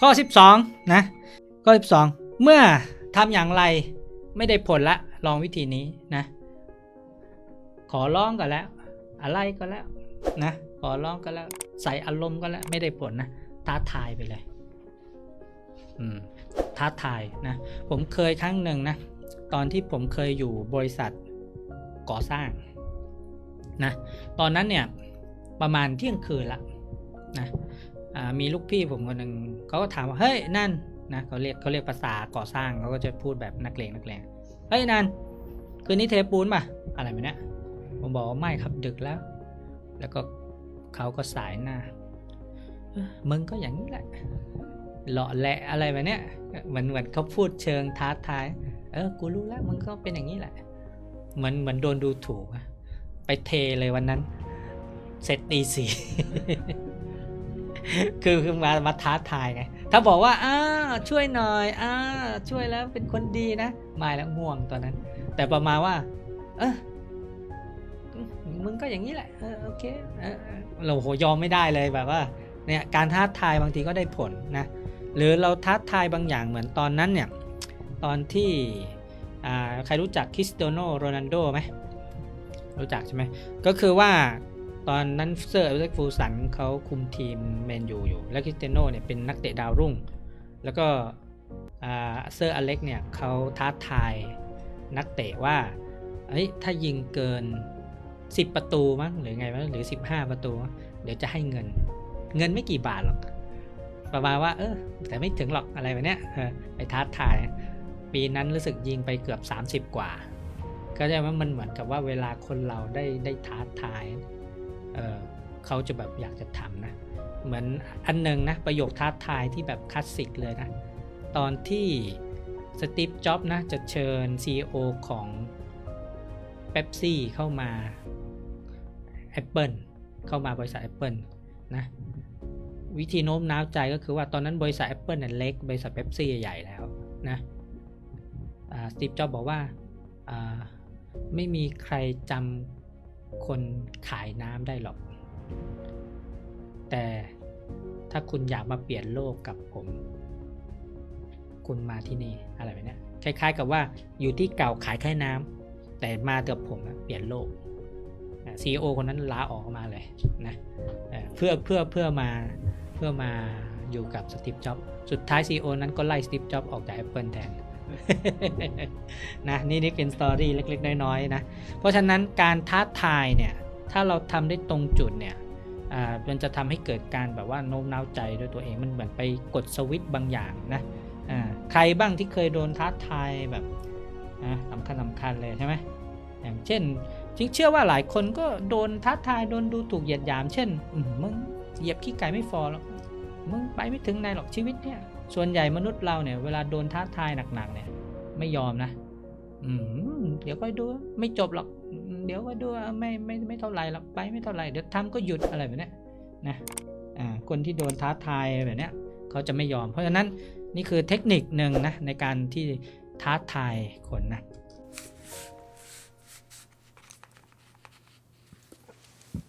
ข้อ 12 นะ ข้อ 12 เมื่อทำอย่างไรไม่ได้ผลละลองวิธีนี้นะ ขอร้องก็แล้ว อะไรก็แล้วนะ ขอร้องก็แล้ว ใส่อารมณ์ก็แล้ว ไม่ได้ผลนะท้าทายไปเลยอืมท้าทายนะ ผมเคยครั้งหนึ่งนะ ตอนที่ผมเคยอยู่บริษัทก่อสร้างนะ ตอนนั้นเนี่ยประมาณเที่ยงคืนละนะ มีลูกพี่ผมคนหนึ่งเขาก็ถามว่าเฮ้ยนั่นนะเขาเรียกเขาเรียกภาษาก่อสร้างเขาก็จะพูดแบบนักเลงนักเลงเฮ้ยนั่นคืนนี้เทปูนป่ะอะไรแบบนี้ผมบอกว่าไม่ครับดึกแล้ว แล้วก็เขาก็สายหน้ามึงก็อย่างนี้แหละเลาะแหละอะไรแบบนี้เหมือนเหมือนเขาพูดเชิงท้าทายเออกูรู้แล้วมึงก็เป็นอย่างนี้แหละเหมือนเหมือนโดนดูถูกไปเทเลยวันนั้น เสร็จตีสี่ คือคือมามาท้าทายไง ถ้าบอกว่าอ้าช่วยหน่อยอ้าช่วยแล้วเป็นคนดีนะไม่แล้วง่วงตอนนั้น แต่ประมาณว่า เออมึงก็อย่างนี้แหละเออโอเคเออเราโหยอมไม่ได้เลยแบบว่า เนี่ยการท้าทายบางทีก็ได้ผลนะ หรือเราท้าทายบางอย่างเหมือนตอนนั้นเนี่ย ตอนที่ใครรู้จักคริสเตียโนโรนัลโดไหมรู้จักใช่ไหมก็คือว่า ตอนนั้นเซอร์อเล็กฟูสันเขาคุมทีมแมนยูอยู่ แล้วคริสเตโน่เนี่ยเป็นนักเตะดาวรุ่ง แล้วก็เซอร์อเล็กเนี่ยเขาท้าทายนักเตะว่าเฮ้ยถ้ายิงเกิน 10 ประตูมั้งหรือไงวะหรือ 15 ประตู เดี๋ยวจะให้เงิน เงินไม่กี่บาทหรอก ประมาณว่า เออ แต่ไม่ถึงหรอกอะไรแบบเนี้ยไปท้าทาย ปีนั้นรู้สึกยิงไปเกือบ 30 กว่า ก็จะว่ามันเหมือนกับว่าเวลาคนเราได้ได้ท้าทาย เเขาจะแบบอยากจะทำนะ เหมือนอันหนึงนะประโยคท้าทายที่แบบคลาสสิกเลยนะ ตอนที่สตีฟจ็อบส์นะจะเชิญ CEO ของเ e p ซี่เข้ามา Apple เข้ามาบริษัท Apple นะวิธีโน้มน้าวใจก็คือว่าตอนนั้นบริษัท Apple เนี่ยเล็ก บริษัทเ e p ซี่ใหญ่แล้วนะสตีฟจ็อบบอกว่าไม่มีใครจำ คนขายน้ำได้หรอก แต่ถ้าคุณอยากมาเปลี่ยนโลกกับผม คุณมาที่นี่อะไรแบบนี้คล้ายๆกับว่าอยู่ที่เก่าขายแค่น้ำแต่มากับผมเปลี่ยนโลกซีอคนนั้นลาออกมาเลยนะเอ่อเพื่อเพื่อเพื่อมาเพื่อมาอยู่กับสตีฟจ็อบสุดท้าย CEO นั้นก็ไล่สตีฟจ็อบออกจาก Apple แทน นะนี่นี่เป็นสตอรี่เล็กๆ น้อยๆนะเพราะฉะนั้นการท้าทายเนี่ยถ้าเราทำได้ตรงจุดเนี่ยอ่ามันจะทำให้เกิดการแบบว่าโน้มน้าวใจด้วยตัวเองมันเหมือนไปกดสวิตช์บางอย่างนะอ่าใครบ้างที่เคยโดนท้าทายแบบนะสำคัญสำคัญเลยใช่ไหมอย่างเช่นจริงเชื่อว่าหลายคนก็โดนท้าทายโดนดูถูกเหยียดหยาม เช่นอืมมึงเหยียบขี้ไก่ไม่ฟอหรอกมึงไปไม่ถึงไหนหรอกชีวิตเนี่ย ส่วนใหญ่มนุษย์เราเนี่ยเวลาโดนท้าทายหนักๆเนี่ยไม่ยอมนะอืมเดี๋ยวก็ดูไม่จบหรอก เดี๋ยวก็ดูไม่ไม่ไม่เท่าไหรหรอกไปไม่เท่าไหรเดี๋ยวทำก็หยุดอะไรแบบนี้นะอ่าคนที่โดนท้าทายแบบนี้เขาจะไม่ยอม เพราะฉะนั้นนี่คือเทคนิคหนึ่งนะในการที่ท้าทายคนนะ